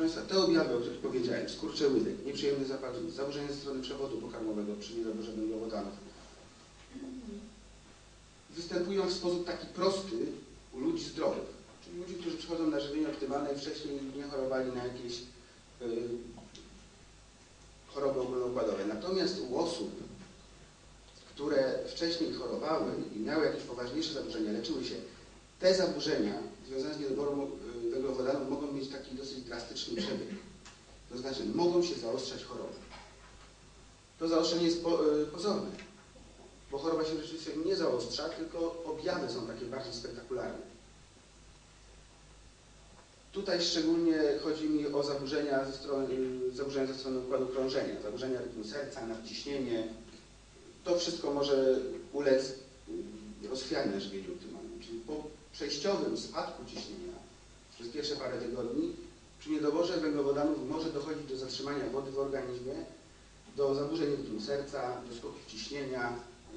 Proszę te objawy, o których powiedziałem, skurcze łydek, nieprzyjemny zapach ust, zaburzenia ze strony przewodu pokarmowego. Przy niedoborze węglowodanów, występują w sposób taki prosty u ludzi zdrowych, czyli ludzi, którzy przychodzą na żywienie optymalne i wcześniej nie chorowali na jakieś y, choroby ogólnoukładowe. Natomiast u osób, które wcześniej chorowały i miały jakieś poważniejsze zaburzenia, leczyły się, te zaburzenia związane z niedoborem y, węglowodanów mogą mieć taki dosyć drastyczny przebieg. To znaczy mogą się zaostrzać choroby. To zaostrzenie jest po, y, pozorne, bo choroba się rzeczywiście nie zaostrza, tylko objawy są takie bardziej spektakularne. Tutaj szczególnie chodzi mi o zaburzenia ze strony, y, zaburzenia ze strony układu krążenia, zaburzenia rytmu serca, nadciśnienie. To wszystko może ulec y, rozchwianiu na żywieniu optymalnym, czyli po przejściowym spadku ciśnienia przez pierwsze parę tygodni przy niedoborze węglowodanów może dochodzić do zatrzymania wody w organizmie, do zaburzeń rytmu serca, do skoków ciśnienia,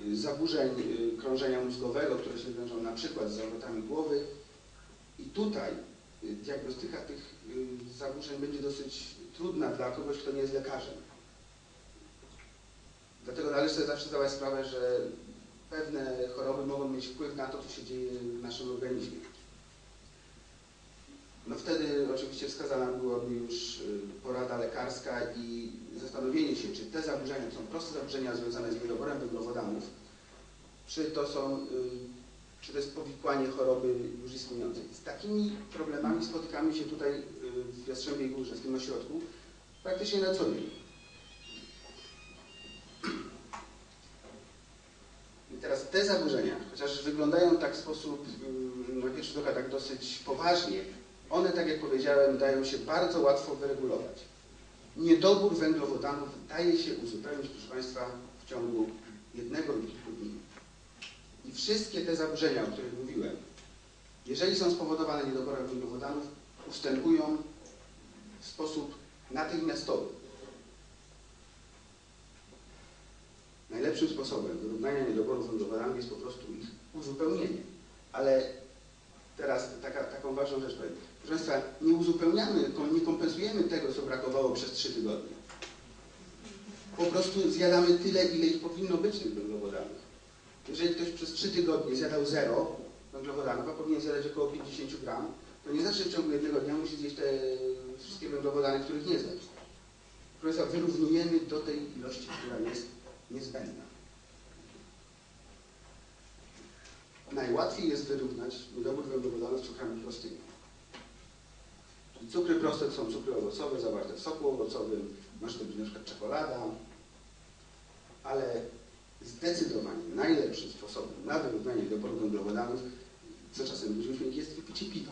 y, zaburzeń y, krążenia mózgowego, które się wiążą na przykład z zawrotami głowy. I tutaj y, diagnostyka tych zaburzeń będzie dosyć trudna dla kogoś, kto nie jest lekarzem. Dlatego należy sobie zawsze zdawać sprawę, że pewne choroby mogą mieć wpływ na to, co się dzieje w naszym organizmie. No wtedy oczywiście wskazana byłaby już y, porada lekarska i zastanowienie się, czy te zaburzenia są proste zaburzenia związane z niedoborem węglowodanów, czy to są, y, czy to jest powikłanie choroby już istniejącej. Z takimi problemami spotykamy się tutaj y, w Jastrzębiej Górze, w tym ośrodku, praktycznie na co dzień. I teraz te zaburzenia, chociaż wyglądają tak w sposób na pierwszy rzut oka tak dosyć poważnie, one, tak jak powiedziałem, dają się bardzo łatwo wyregulować. Niedobór węglowodanów daje się uzupełnić, proszę Państwa, w ciągu jednego lub kilku dni. I wszystkie te zaburzenia, o których mówiłem, jeżeli są spowodowane niedoborem węglowodanów, ustępują w sposób natychmiastowy. Najlepszym sposobem wyrównania niedoboru węglowodanów jest po prostu ich uzupełnienie. Ale teraz taka, taką ważną rzecz powiem. Proszę Państwa, nie uzupełniamy, nie kompensujemy tego, co brakowało przez trzy tygodnie. Po prostu zjadamy tyle, ile ich powinno być tych węglowodanów. Jeżeli ktoś przez trzy tygodnie zjadał zero węglowodanów, a powinien zjadać około 50 gram, to nie znaczy, że w ciągu jednego dnia musi zjeść te wszystkie węglowodany, których nie zjadł. Proszę Państwa, wyrównujemy do tej ilości, która jest niezbędna. Najłatwiej jest wyrównać niedobór węglowodanów z cukrami prostymi. Czyli cukry proste to są cukry owocowe zawarte w soku owocowym, może to być na przykład czekolada, ale zdecydowanie najlepszym sposobem na wyrównanie niedoboru węglowodanów, co czasem ludziom śmieci, jest wypicie piwa.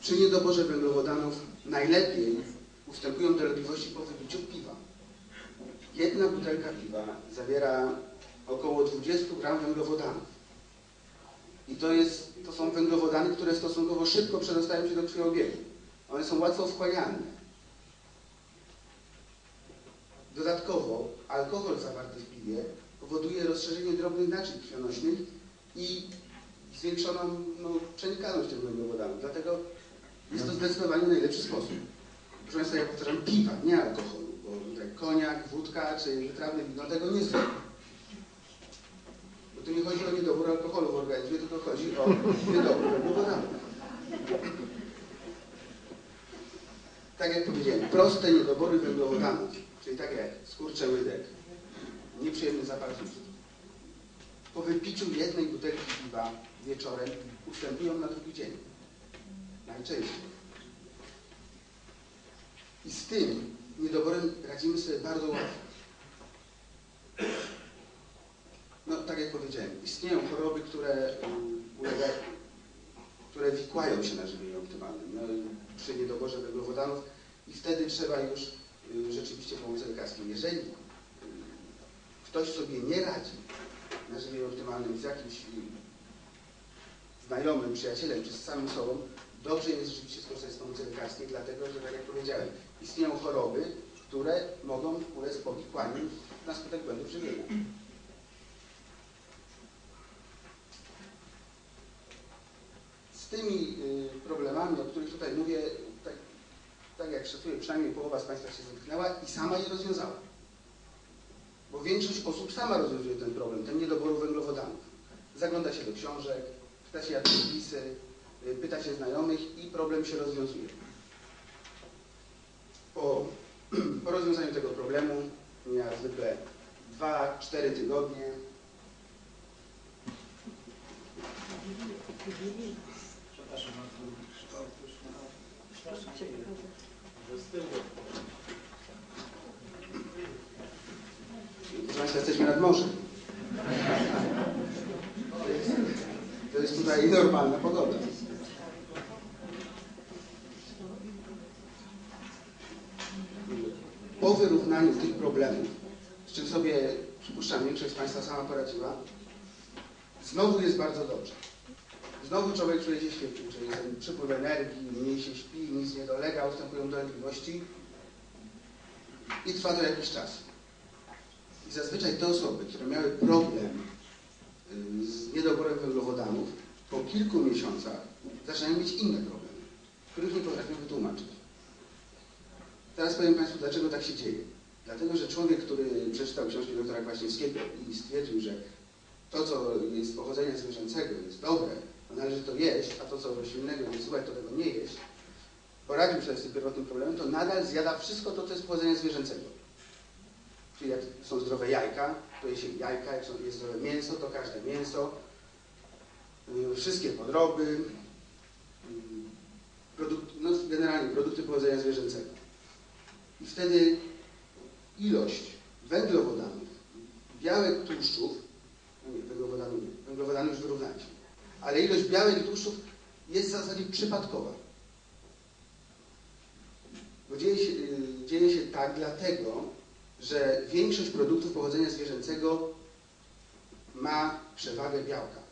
Przy niedoborze węglowodanów najlepiej ustępują dolegliwości po wypiciu piwa. Jedna butelka piwa zawiera około 20 gram węglowodanów. I to, jest, to są węglowodany, które stosunkowo szybko przedostają się do krwiobiegu. One są łatwo wchłanialne. Dodatkowo alkohol zawarty w piwie powoduje rozszerzenie drobnych naczyń krwionośnych i zwiększoną no, przenikalność tych węglowodanów. Dlatego jest to zdecydowanie najlepszy sposób. Proszę Państwa, ja powtarzam, piwa, nie alkoholu, bo koniak, wódka czy wytrawne wino tego nie zrobi. Tu nie chodzi o niedobór alkoholu w organizmie, tylko chodzi o niedobór węglowodanów. Tak jak powiedziałem, proste niedobory węglowodanów, czyli tak jak skurcze łydek, nieprzyjemny zapach. Po wypiciu jednej butelki piwa wieczorem ustępują na drugi dzień. Najczęściej. I z tym niedoborem radzimy sobie bardzo łatwo. No, tak jak powiedziałem, istnieją choroby, które, ulega, które wikłają się na żywieniu optymalnym no, przy niedoborze węglowodanów i wtedy trzeba już y, rzeczywiście pomocy lekarskiej. Jeżeli y, ktoś sobie nie radzi na żywieniu optymalnym z jakimś y, znajomym, przyjacielem czy z samym sobą, dobrze jest rzeczywiście skorzystać z pomocy lekarskiej, dlatego że, tak jak powiedziałem, istnieją choroby, które mogą ulec powikłaniu na skutek błędów żywienia. Z tymi y, problemami, o których tutaj mówię, tak tak jak szacuję, przynajmniej połowa z Państwa się zetknęła i sama je rozwiązała. Bo większość osób sama rozwiązuje ten problem, ten niedoboru węglowodanów. Zagląda się do książek, pyta się jakieś wpisy, y, pyta się znajomych i problem się rozwiązuje. Po, po rozwiązaniu tego problemu mija zwykle 2-4 tygodnie. Proszę Państwa, jesteśmy nad morzem. To jest, to jest tutaj normalna pogoda. Po wyrównaniu tych problemów, z czym sobie, przypuszczam, większość z Państwa sama poradziła, znowu jest bardzo dobrze. Znowu człowiek czuje się świetnie, czuje ten przypływ energii, mniej się śpi, nic nie dolega, ustępują dolegliwości i trwa to jakiś czas. I zazwyczaj te osoby, które miały problem y, z niedoborem węglowodanów, po kilku miesiącach zaczynają mieć inne problemy, których nie potrafią wytłumaczyć. Teraz powiem Państwu, dlaczego tak się dzieje. Dlatego, że człowiek, który przeczytał książki doktora Kwaśniewskiego i stwierdził, że to, co jest pochodzenia zwierzęcego, jest dobre, należy to jeść, a to, co roślinnego nie słuchać, to tego nie jeść, poradził sobie z tym pierwotnym problemem, to nadal zjada wszystko to, co jest pochodzenia zwierzęcego. Czyli jak są zdrowe jajka, to je się jajka, jak są- jest zdrowe mięso, to każde mięso, yy, wszystkie podroby, yy, produkt, no generalnie produkty pochodzenia zwierzęcego. I wtedy ilość węglowodanów, białek tłuszczów, no nie, węglowodanów nie, węglowodany już wyrównaliśmy, ale ilość białek i tłuszczów jest w zasadzie przypadkowa. Bo dzieje się, yy, dzieje się tak dlatego, że większość produktów pochodzenia zwierzęcego ma przewagę białka.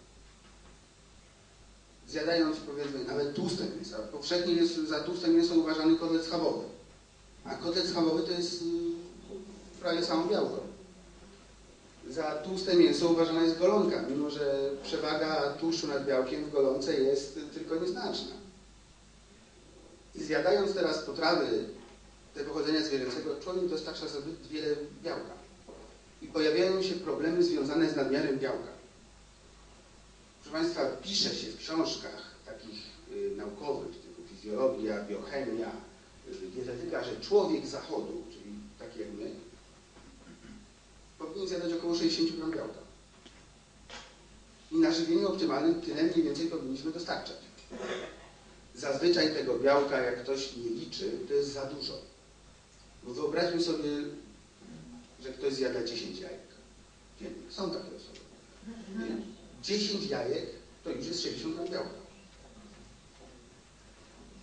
Zjadając powiedzmy nawet tłuste mięsa, powszechnie jest za tłuste mięso uważany kotlet schabowy. A kotlet schabowy to jest yy, prawie samo białko. Za tłuste mięso uważana jest golonka, mimo że przewaga tłuszczu nad białkiem w golonce jest tylko nieznaczna. I zjadając teraz potrawy te pochodzenia zwierzęcego, człowiek dostarcza zbyt wiele białka. I pojawiają się problemy związane z nadmiarem białka. Proszę Państwa, pisze się w książkach takich y, naukowych, typu fizjologia, biochemia, y, dietetyka, że człowiek zachodu, czyli taki jak my, powinien zjadać około 60 gram białka. I na żywieniu optymalnym tyle mniej więcej powinniśmy dostarczać. Zazwyczaj tego białka, jak ktoś nie liczy, to jest za dużo. Bo wyobraźmy sobie, że ktoś zjada 10 jajek. Są takie osoby. Nie? 10 jajek to już jest 60 gram białka.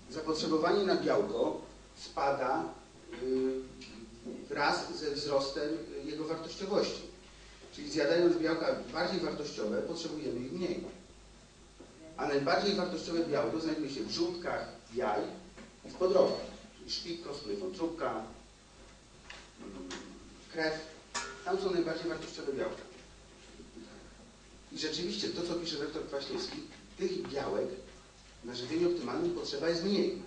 Zapotrzebowanie na białko spada yy, wraz ze wzrostem jego wartościowości. Czyli zjadając białka bardziej wartościowe, potrzebujemy ich mniej. A najbardziej wartościowe białko znajduje się w żółtkach jaj i w podrobach. Czyli szpik, wątróbka, krew. Tam są najbardziej wartościowe białka. I rzeczywiście to, co pisze doktor Kwaśniewski, tych białek na żywieniu optymalnym potrzeba jest mniej.